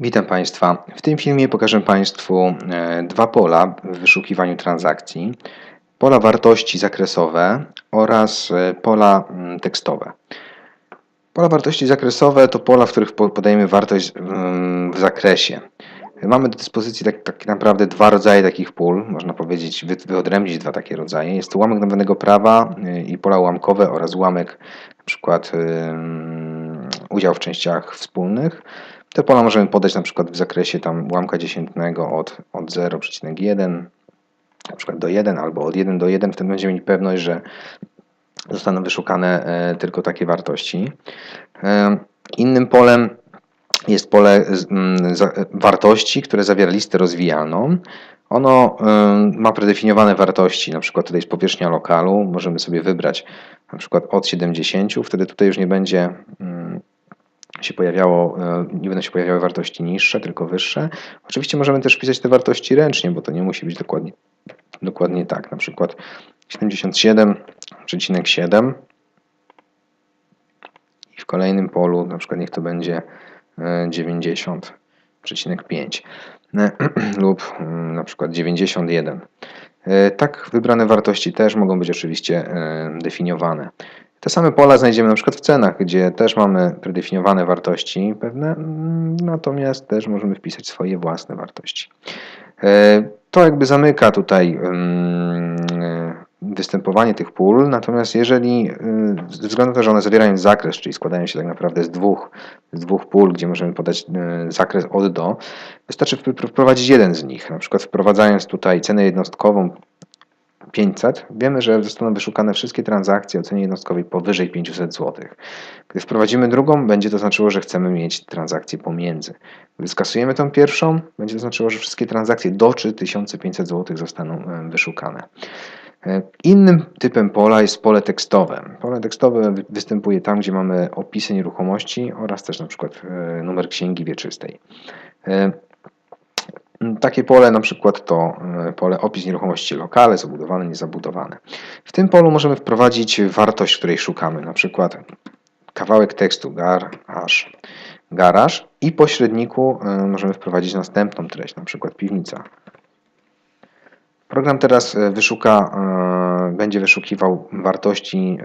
Witam Państwa. W tym filmie pokażę Państwu e, dwa pola w wyszukiwaniu transakcji. Pola wartości zakresowe oraz e, pola mm, tekstowe. Pola wartości zakresowe to pola, w których po- podajemy wartość mm, w zakresie. Mamy do dyspozycji tak, tak naprawdę dwa rodzaje takich pól, można powiedzieć, wy- wyodrębnić dwa takie rodzaje. Jest to ułamek danego prawa y, i pola ułamkowe oraz ułamek na przykład udział w częściach wspólnych. Te pola możemy podać na przykład w zakresie tam ułamka dziesiętnego od, od 0,1 na przykład do 1 albo od 1 do 1, wtedy będziemy mieli pewność, że zostaną wyszukane e, tylko takie wartości. E, Innym polem jest pole wartości, które zawiera listę rozwijalną. Ono y, ma predefiniowane wartości, na przykład tutaj jest powierzchnia lokalu, możemy sobie wybrać na przykład od 70, wtedy tutaj już nie będzie się pojawiało, y, nie będą się pojawiały wartości niższe, tylko wyższe. Oczywiście możemy też wpisać te wartości ręcznie, bo to nie musi być dokładnie, dokładnie tak. Na przykład 77,7 i w kolejnym polu na przykład niech to będzie e, 90,5 e, lub mm, na przykład 91. E, Tak wybrane wartości też mogą być oczywiście e, definiowane. Te same pola znajdziemy na przykład w cenach, gdzie też mamy predefiniowane wartości pewne, mm, natomiast też możemy wpisać swoje własne wartości. E, To jakby zamyka tutaj mm, występowanie tych pól, natomiast jeżeli y, ze względu na to, że one zawierają zakres, czyli składają się tak naprawdę z dwóch, z dwóch pól, gdzie możemy podać y, zakres od do, wystarczy wpr- wprowadzić jeden z nich, na przykład wprowadzając tutaj cenę jednostkową 500, wiemy, że zostaną wyszukane wszystkie transakcje o cenie jednostkowej powyżej 500 zł. Gdy wprowadzimy drugą, będzie to znaczyło, że chcemy mieć transakcje pomiędzy. Gdy skasujemy tą pierwszą, będzie to znaczyło, że wszystkie transakcje do 3500 zł zostaną e, wyszukane. E, Innym typem pola jest pole tekstowe. Pole tekstowe wy- występuje tam, gdzie mamy opisy nieruchomości oraz też na przykład e, numer księgi wieczystej. Takie pole na przykład to e, pole opis nieruchomości lokale, zabudowane, niezabudowane. W tym polu możemy wprowadzić wartość, której szukamy, na przykład kawałek tekstu garaż, garaż i po średniku e, możemy wprowadzić następną treść, na przykład piwnica. Program teraz e, wyszuka, będzie wyszukiwał wartości,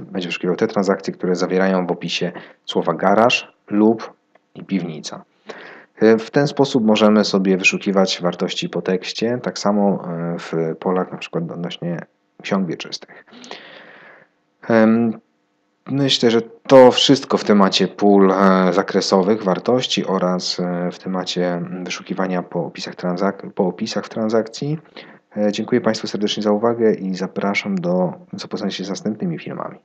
będzie wyszukiwał te transakcje, które zawierają w opisie słowa garaż lub i piwnica. E, W ten sposób możemy sobie wyszukiwać wartości po tekście, tak samo e, w polach na przykład odnośnie ksiąg wieczystych. Myślę, że to wszystko w temacie pól e, zakresowych wartości oraz w temacie wyszukiwania po opisach, transak- po opisach w transakcji. Dziękuję Państwu serdecznie za uwagę i zapraszam do zapoznania się z następnymi filmami.